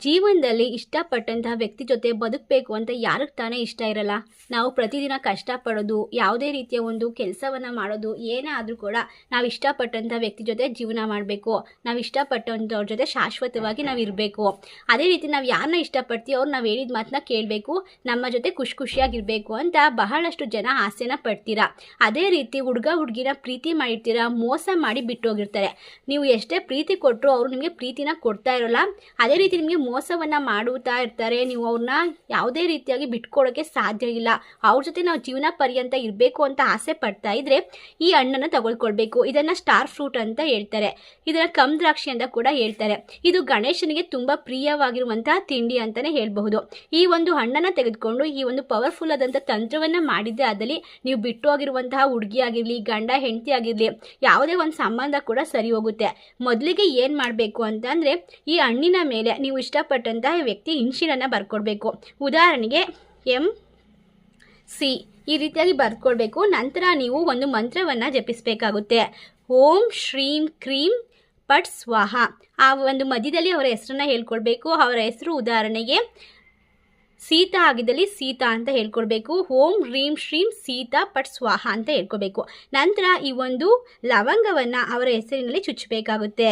ಜೀವನದಲ್ಲಿ ಇಷ್ಟಪಟ್ಟಂತಹ ವ್ಯಕ್ತಿ ಜೊತೆ ಬದುಕಬೇಕು ಅಂತ ಯಾರಿಗೆ ತಾನೇ ಇಷ್ಟ ಇರಲ್ಲ? ನಾವು ಪ್ರತಿದಿನ ಕಷ್ಟಪಡೋದು, ಯಾವುದೇ ರೀತಿಯ ಒಂದು ಕೆಲಸವನ್ನು ಮಾಡೋದು, ಏನೇ ಆದರೂ ಕೂಡ ನಾವು ಇಷ್ಟಪಟ್ಟಂಥ ವ್ಯಕ್ತಿ ಜೊತೆ ಜೀವನ ಮಾಡಬೇಕು. ನಾವು ಇಷ್ಟಪಟ್ಟಂಥವ್ರ ಜೊತೆ ಶಾಶ್ವತವಾಗಿ ನಾವು ಇರಬೇಕು. ಅದೇ ರೀತಿ ನಾವು ಯಾರನ್ನ ಇಷ್ಟಪಡ್ತೀವಿ ಅವ್ರು ನಾವು ಹೇಳಿದ ಮಾತನ್ನ ಕೇಳಬೇಕು. ನಮ್ಮ ಜೊತೆ ಖುಷಿ ಖುಷಿಯಾಗಿರಬೇಕು ಅಂತ ಬಹಳಷ್ಟು ಜನ ಆಸೆನ ಪಡ್ತೀರಾ? ಅದೇ ರೀತಿ ಹುಡುಗ ಹುಡುಗಿನ ಪ್ರೀತಿ ಮಾಡಿರ್ತೀರಾ? ಮೋಸ ಮಾಡಿ ಬಿಟ್ಟು ಹೋಗಿರ್ತಾರೆ ನೀವು ಎಷ್ಟೇ ಪ್ರೀತಿ ಕೊಟ್ಟರು ಅವರು ನಿಮಗೆ ಪ್ರೀತಿನ ಕೊಡ್ತಾ ಇರೋಲ್ಲ. ಅದೇ ರೀತಿ ನಿಮಗೆ ಮೋಸವನ್ನು ಮಾಡುತ್ತಾ ಇರ್ತಾರೆ. ನೀವು ಅವ್ರನ್ನ ಯಾವುದೇ ರೀತಿಯಾಗಿ ಬಿಟ್ಕೊಡೋಕ್ಕೆ ಸಾಧ್ಯ ಇಲ್ಲ. ಅವ್ರ ಜೊತೆ ನಾವು ಜೀವನ ಪರ್ಯಂತ ಇರಬೇಕು ಅಂತ ಆಸೆ ಪಡ್ತಾ ಇದ್ರೆ ಈ ಹಣ್ಣನ್ನು ತಗೊಳ್ಕೊಳ್ಬೇಕು ಇದನ್ನು ಸ್ಟಾರ್ ಫ್ರೂಟ್ ಅಂತ ಹೇಳ್ತಾರೆ. ಇದನ್ನು ಕಮ್ ದ್ರಾಕ್ಷಿ ಅಂತ ಕೂಡ ಹೇಳ್ತಾರೆ. ಇದು ಗಣೇಶನಿಗೆ ತುಂಬ ಪ್ರಿಯವಾಗಿರುವಂತಹ ತಿಂಡಿ ಅಂತಲೇ ಹೇಳಬಹುದು. ಈ ಒಂದು ಹಣ್ಣನ್ನು ತೆಗೆದುಕೊಂಡು ಈ ಒಂದು ಪವರ್ಫುಲ್ ಆದಂಥ ತಂತ್ರವನ್ನು ಮಾಡಿದ್ದೆ ಅದಲ್ಲಿ ನೀವು ಬಿಟ್ಟು ಹೋಗಿರುವಂತಹ ಹುಡುಗಿ ಆಗಿರಲಿ, ಗಂಡ, ಹೆಂಡತಿ ಆಗಿರಲಿ, ಯಾವುದೇ ಒಂದು ಸಂಬಂಧ ಕೂಡ ಸರಿ ಹೋಗುತ್ತೆ. ಮೊದಲಿಗೆ ಏನು ಮಾಡಬೇಕು ಅಂತಂದರೆ ಈ ಹಣ್ಣಿನ ಮೇಲೆ ನೀವು ಇಷ್ಟಪಟ್ಟಂತಹ ವ್ಯಕ್ತಿ ಇನ್ಶಿಲನ್ನು ಬರ್ಕೊಡ್ಬೇಕು. ಉದಾಹರಣೆಗೆ, ಎಂ, ಸಿ, ಈ ರೀತಿಯಾಗಿ ಬರ್ಕೊಡ್ಬೇಕು. ನಂತರ ನೀವು ಒಂದು ಮಂತ್ರವನ್ನು ಜಪಿಸಬೇಕಾಗುತ್ತೆ. ಓಂ ಶ್ರೀಂ ಕ್ರೀಂ ಪಟ್ ಸ್ವಾಹ. ಆ ಒಂದು ಮಧ್ಯದಲ್ಲಿ ಅವರ ಹೆಸರನ್ನ ಹೇಳ್ಕೊಡ್ಬೇಕು. ಅವರ ಹೆಸರು ಉದಾಹರಣೆಗೆ ಸೀತಾ ಆಗಿದ್ದಲ್ಲಿ ಸೀತಾ ಅಂತ ಹೇಳ್ಕೊಡ್ಬೇಕು. ಓಂ ರೀಂ ಶ್ರೀಂ ಸೀತಾ ಪಟ್ ಸ್ವಾಹ ಅಂತ ಹೇಳ್ಕೊಬೇಕು ನಂತರ ಈ ಒಂದು ಲವಂಗವನ್ನು ಅವರ ಹೆಸರಿನಲ್ಲಿ ಚುಚ್ಚಬೇಕಾಗುತ್ತೆ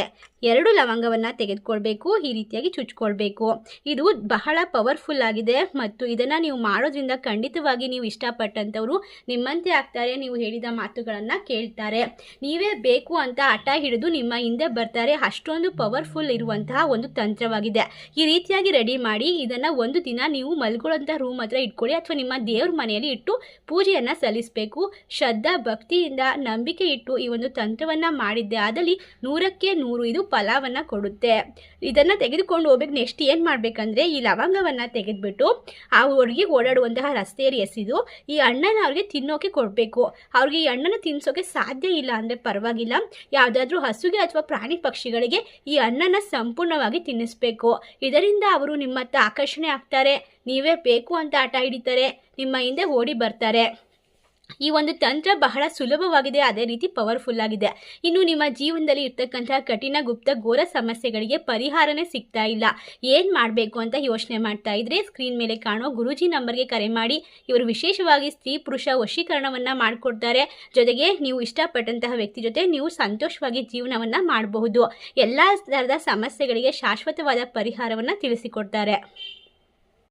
ಎರಡು ಲವಂಗವನ್ನು ತೆಗೆದುಕೊಳ್ಬೇಕು ಈ ರೀತಿಯಾಗಿ ಚುಚ್ಕೊಳ್ಬೇಕು. ಇದು ಬಹಳ ಪವರ್ಫುಲ್ ಆಗಿದೆ ಮತ್ತು ಇದನ್ನು ನೀವು ಮಾಡೋದ್ರಿಂದ ಖಂಡಿತವಾಗಿ ನೀವು ಇಷ್ಟಪಟ್ಟಂಥವರು ನಿಮ್ಮಂತೆ ಆಗ್ತಾರೆ, ನೀವು ಹೇಳಿದ ಮಾತುಗಳನ್ನು ಕೇಳ್ತಾರೆ. ನೀವೇ ಬೇಕು ಅಂತ ಹಠ ಹಿಡಿದು ನಿಮ್ಮ ಹಿಂದೆ ಬರ್ತಾರೆ. ಅಷ್ಟೊಂದು ಪವರ್ಫುಲ್ ಇರುವಂತಹ ಒಂದು ತಂತ್ರವಾಗಿದೆ. ಈ ರೀತಿಯಾಗಿ ರೆಡಿ ಮಾಡಿ, ಇದನ್ನು ಒಂದು ದಿನ ನೀವು ಮಲ್ಕೊಳ್ಳೋಂಥ ರೂಮ್ ಹತ್ರ ಇಟ್ಕೊಳ್ಳಿ ಅಥವಾ ನಿಮ್ಮ ದೇವ್ರ ಮನೆಯಲ್ಲಿ ಇಟ್ಟು ಪೂಜೆಯನ್ನು ಸಲ್ಲಿಸಬೇಕು. ಶ್ರದ್ಧಾ, ಭಕ್ತಿಯಿಂದ ನಂಬಿಕೆ ಇಟ್ಟು ಈ ಒಂದು ತಂತ್ರವನ್ನು ಮಾಡಿದ್ದೆ. ಆದಲ್ಲಿ ನೂರಕ್ಕೆ ನೂರು ಇದು ಫಲವನ್ನು ಕೊಡುತ್ತೆ. ಇದನ್ನು ತೆಗೆದುಕೊಂಡು ಹೋಗ್ಬೇಕು. ನೆಕ್ಸ್ಟ್ ಏನು ಮಾಡಬೇಕಂದ್ರೆ ಈ ಲವಂಗವನ್ನು ತೆಗೆದುಬಿಟ್ಟು ಆ ಹುಡುಗಿ ಓಡಾಡುವಂತಹ ರಸ್ತೆಯಲ್ಲಿ ಎಸೆದು ಈ ಅಣ್ಣನ ಅವ್ರಿಗೆ ತಿನ್ನೋಕೆ ಕೊಡಬೇಕು. ಅವ್ರಿಗೆ ಈ ಹಣ್ಣನ್ನು ತಿನ್ನಿಸೋಕೆ ಸಾಧ್ಯ ಇಲ್ಲ ಅಂದರೆ ಪರವಾಗಿಲ್ಲ. ಯಾವುದಾದ್ರೂ ಹಸುಗೆ ಅಥವಾ ಪ್ರಾಣಿ ಪಕ್ಷಿಗಳಿಗೆ ಈ ಅಣ್ಣನ ಸಂಪೂರ್ಣವಾಗಿ ತಿನ್ನಿಸ್ಬೇಕು. ಇದರಿಂದ ಅವರು ನಿಮ್ಮತ್ತ ಆಕರ್ಷಣೆ ಆಗ್ತಾರೆ. ನೀವೇ ಬೇಕು ಅಂತ ಆಟ ಹಿಡಿತಾರೆ, ನಿಮ್ಮ ಹಿಂದೆ ಓಡಿ ಬರ್ತಾರೆ. ಈ ಒಂದು ತಂತ್ರ ಬಹಳ ಸುಲಭವಾಗಿದೆ, ಅದೇ ರೀತಿ ಪವರ್ಫುಲ್ ಆಗಿದೆ. ಇನ್ನು ನಿಮ್ಮ ಜೀವನದಲ್ಲಿ ಇರ್ತಕ್ಕಂತಹ ಕಠಿಣ ಗುಪ್ತ ಘೋರ ಸಮಸ್ಯೆಗಳಿಗೆ ಪರಿಹಾರನೇ ಸಿಗ್ತಾ ಇಲ್ಲ. ಏನು ಮಾಡಬೇಕು ಅಂತ ಯೋಚನೆ ಮಾಡ್ತಾ ಇದ್ರೆ ಸ್ಕ್ರೀನ್ ಮೇಲೆ ಕಾಣೋ ಗುರೂಜಿ ನಂಬರ್ಗೆ ಕರೆ ಮಾಡಿ. ಇವರು ವಿಶೇಷವಾಗಿ ಸ್ತ್ರೀ ಪುರುಷ ವಶೀಕರಣವನ್ನು ಮಾಡಿಕೊಡ್ತಾರೆ. ಜೊತೆಗೆ ನೀವು ಇಷ್ಟಪಟ್ಟಂತಹ ವ್ಯಕ್ತಿ ಜೊತೆ ನೀವು ಸಂತೋಷವಾಗಿ ಜೀವನವನ್ನು ಮಾಡಬಹುದು. ಎಲ್ಲ ಥರದ ಸಮಸ್ಯೆಗಳಿಗೆ ಶಾಶ್ವತವಾದ ಪರಿಹಾರವನ್ನು ತಿಳಿಸಿಕೊಡ್ತಾರೆ.